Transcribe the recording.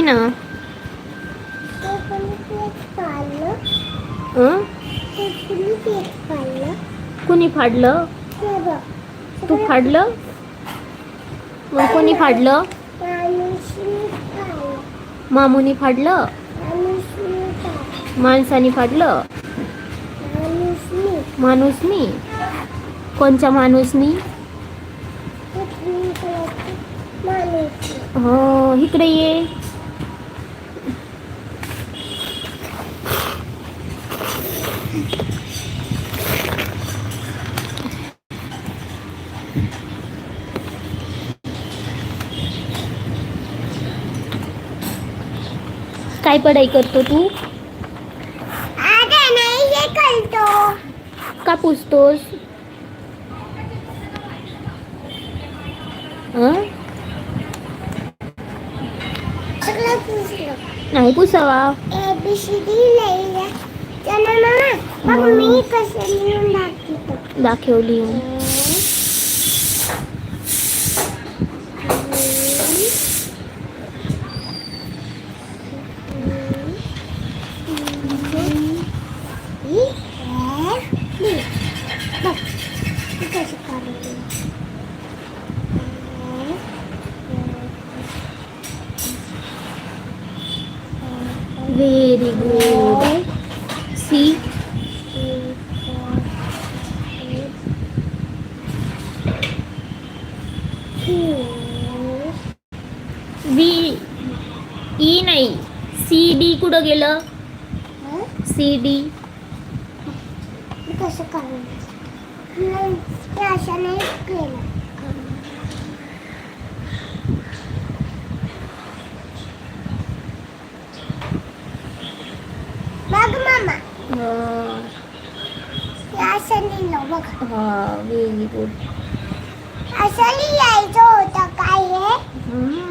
ना कुणी फाडलं? तू फाडलं? मग कोणी फाडलं? मामूनी फाडलं? माणसानी फाडलं? माणूसनी? कोणच्या माणूसनी? हो इकडे ये. काय पढाई करतो तू? नाही करतो. का पुसतोस Não, pusawa. ABCD Sana mama, olhinho humingi ka sa yung daki to. Daki uli yun. Bakit? Ikaw sa karito. very good C V E नाही सी डी कुठं गेलं सी डी कसं करायचं ते असं नाही केलं સની લો બગ હા વેરી ગુડ અસલી આઈ જો તો કાઈ હે હમ